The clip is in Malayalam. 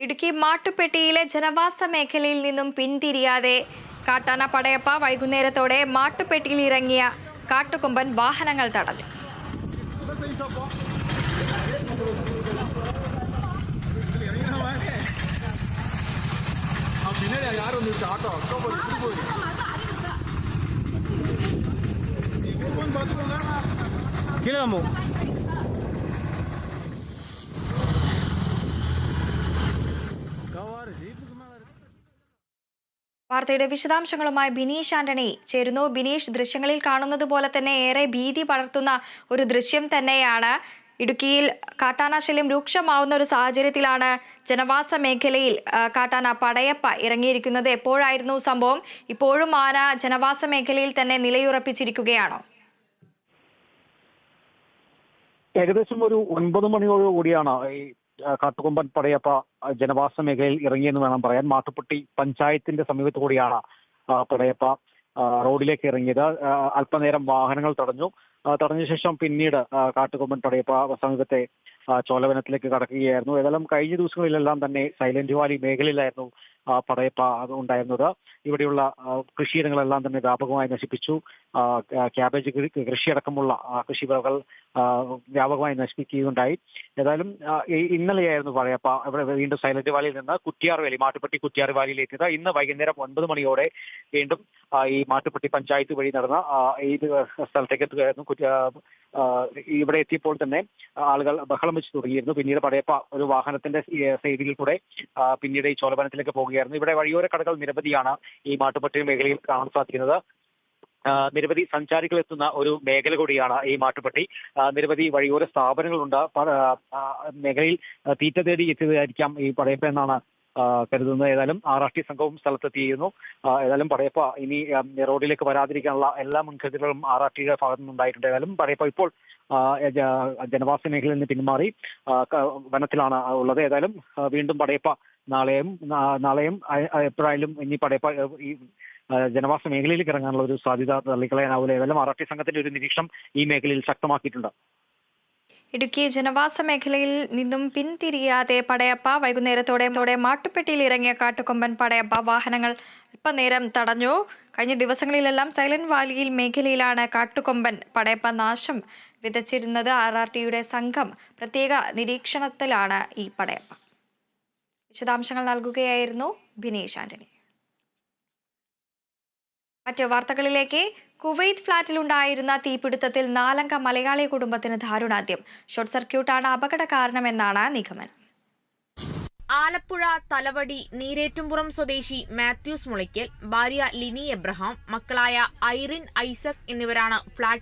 ഇടുക്കി മാട്ടുപെട്ടിയിലെ ജനവാസ മേഖലയിൽ നിന്നും പിന്തിരിയാതെ കാട്ടാന പടയപ്പ വൈകുന്നേരത്തോടെ മാട്ടുപെട്ടിയിൽ ഇറങ്ങിയ കാട്ടുകൊമ്പൻ വാഹനങ്ങൾ തടഞ്ഞു. പിന്നെ വാർത്തയുടെ വിശദാംശങ്ങളുമായി ബിനീഷ് ആന്റണി ചേരുന്നു. ബിനീഷ് ദൃശ്യങ്ങളിൽ കാണുന്നത് പോലെ തന്നെ ഏറെ ഭീതി പടർത്തുന്ന ഒരു ദൃശ്യം തന്നെയാണ്. ഇടുക്കിയിൽ കാട്ടാനാശല്യം രൂക്ഷമാവുന്ന ഒരു സാഹചര്യത്തിലാണ് ജനവാസ മേഖലയിൽ കാട്ടാന പടയപ്പ ഇറങ്ങിയിരിക്കുന്നത്. എപ്പോഴായിരുന്നു സംഭവം? ഇപ്പോഴും ആന ജനവാസ മേഖലയിൽ തന്നെ നിലയുറപ്പിച്ചിരിക്കുകയാണോ? ഏകദേശം ഒരു ഒൻപത് മണിയോടുകൂടിയാണ് ഈ കാട്ടുകൊമ്പൻ പടയപ്പ ജനവാസ മേഖലയിൽ ഇറങ്ങിയെന്ന് വേണം പറയാൻ. മാട്ടുപ്പെട്ടി പഞ്ചായത്തിന്റെ സമീപത്തു കൂടിയാണ് പടയപ്പ റോഡിലേക്ക് ഇറങ്ങിയത്. അല്പനേരം വാഹനങ്ങൾ തടഞ്ഞു. തടഞ്ഞ ശേഷം പിന്നീട് കാട്ടുകൊമ്പൻ പടയപ്പ സമീപത്തെ ചോലവനത്തിലേക്ക് കടക്കുകയായിരുന്നു. ഏതായാലും കഴിഞ്ഞ ദിവസങ്ങളിലെല്ലാം തന്നെ സൈലന്റ് വാലി മേഖലയിലായിരുന്നു പടയപ്പ ഉണ്ടായിരുന്നത്. ഇവിടെയുള്ള കൃഷിയിടങ്ങളെല്ലാം തന്നെ വ്യാപകമായി നശിപ്പിച്ചു. ക്യാബേജ് കൃഷിയടക്കമുള്ള കൃഷിവിളകൾ വ്യാപകമായി നശിപ്പിക്കുകയുണ്ടായി. ഏതായാലും ഇന്നലെയായിരുന്നു പടയപ്പ ഇവിടെ വീണ്ടും സൈലന്റ് വാലിയിൽ നിന്ന് കുറ്റിയാർ വാലി മാട്ടുപ്പെട്ടി കുറ്റിയാർ എത്തിയത് ഇന്ന് വൈകുന്നേരം ഒൻപത് മണിയോടെ വീണ്ടും ഈ മാട്ടുപ്പെട്ടി പഞ്ചായത്ത് വഴി നടന്ന ഈ സ്ഥലത്തേക്ക് എത്തുകയായിരുന്നു ഇവിടെ എത്തിയപ്പോൾ തന്നെ ആളുകൾ ബഹളം വെച്ച് തുടങ്ങിയിരുന്നു. പിന്നീട് പടയപ്പ ഒരു വാഹനത്തിന്റെ സൈഡിൽ കൂടെ പിന്നീട് ഈ ചോലപനത്തിലേക്ക് പോകുകയായിരുന്നു. ഇവിടെ വഴിയോര കടകൾ നിരവധിയാണ് ഈ മാട്ടുപട്ടി മേഖലയിൽ കാണാൻ സാധിക്കുന്നത്. നിരവധി സഞ്ചാരികൾ എത്തുന്ന ഒരു മേഖല കൂടിയാണ് ഈ മാട്ടുപ്പെട്ടി ആ, നിരവധി വഴിയോര സ്ഥാപനങ്ങളുണ്ട്. മേഖലയിൽ തീറ്റ തേടി എത്തിയതായിരിക്കാം ഈ പടയപ്പ എന്നാണ് കരുതുന്നത് ഏതായാലും ആർ ആർ ടി സംഘവും സ്ഥലത്തെത്തിയിരുന്നു. ഏതായാലും പടയപ്പ ഇനി റോഡിലേക്ക് വരാതിരിക്കാനുള്ള എല്ലാ മുൻകരുതലുകളും ആർ ആർ ടിയുടെ ഭാഗത്തു നിന്നുണ്ടായിട്ടുണ്ട് ഏതായാലും പടയപ്പ ഇപ്പോൾ ജനവാസ മേഖലയിൽ നിന്ന് പിന്മാറി വനത്തിലാണ് ഉള്ളത്. ഏതായാലും വീണ്ടും പടയപ്പ നാളെയും നാളെയും എപ്പോഴായാലും ഇനി പടയപ്പ ഈ ജനവാസ മേഖലയിലേക്ക് ഇറങ്ങാനുള്ള ഒരു സാധ്യത തള്ളിക്കളയാനാവില്ല ഏതായാലും ആർ ആർ ടി സംഘത്തിന്റെ ഒരു നിരീക്ഷണം ഈ മേഖലയിൽ ശക്തമാക്കിയിട്ടുണ്ട്. ഇടുക്കി ജനവാസ മേഖലയിൽ നിന്നും പിന്തിരിയാതെ പടയപ്പ വൈകുന്നേരത്തോടെ തോടെ ഇറങ്ങിയ കാട്ടുകൊമ്പൻ പടയപ്പ വാഹനങ്ങൾ അല്പനേരം തടഞ്ഞു. കഴിഞ്ഞ ദിവസങ്ങളിലെല്ലാം സൈലന്റ് വാലിയിൽ മേഖലയിലാണ് കാട്ടുകൊമ്പൻ പടയപ്പ നാശം വിതച്ചിരുന്നത്. ആർ ആർ ടിയുടെ സംഘം പ്രത്യേക നിരീക്ഷണത്തിലാണ് ഈ പടയപ്പ. വിശദാംശങ്ങൾ നൽകുകയായിരുന്നു ബിനീഷ് ആന്റണി. മറ്റ് വാർത്തകളിലേക്ക്. കുവൈത്ത് ഫ്ളാറ്റിലുണ്ടായിരുന്ന തീപിടുത്തത്തിൽ നാലംഗ മലയാളി കുടുംബത്തിന് ദാരുണാന്ത്യം. ഷോർട്ട് സർക്യൂട്ടാണ് അപകട കാരണമെന്നാണ് നിഗമനം. ആലപ്പുഴ തലവടി നീരേറ്റുംപുറം സ്വദേശി മാത്യൂസ് മുളയ്ക്കൽ ഭാര്യ ലിനി എബ്രഹാം മക്കളായ ഐറിൻ ഐസക് എന്നിവരാണ് ഫ്ളാറ്റിൽ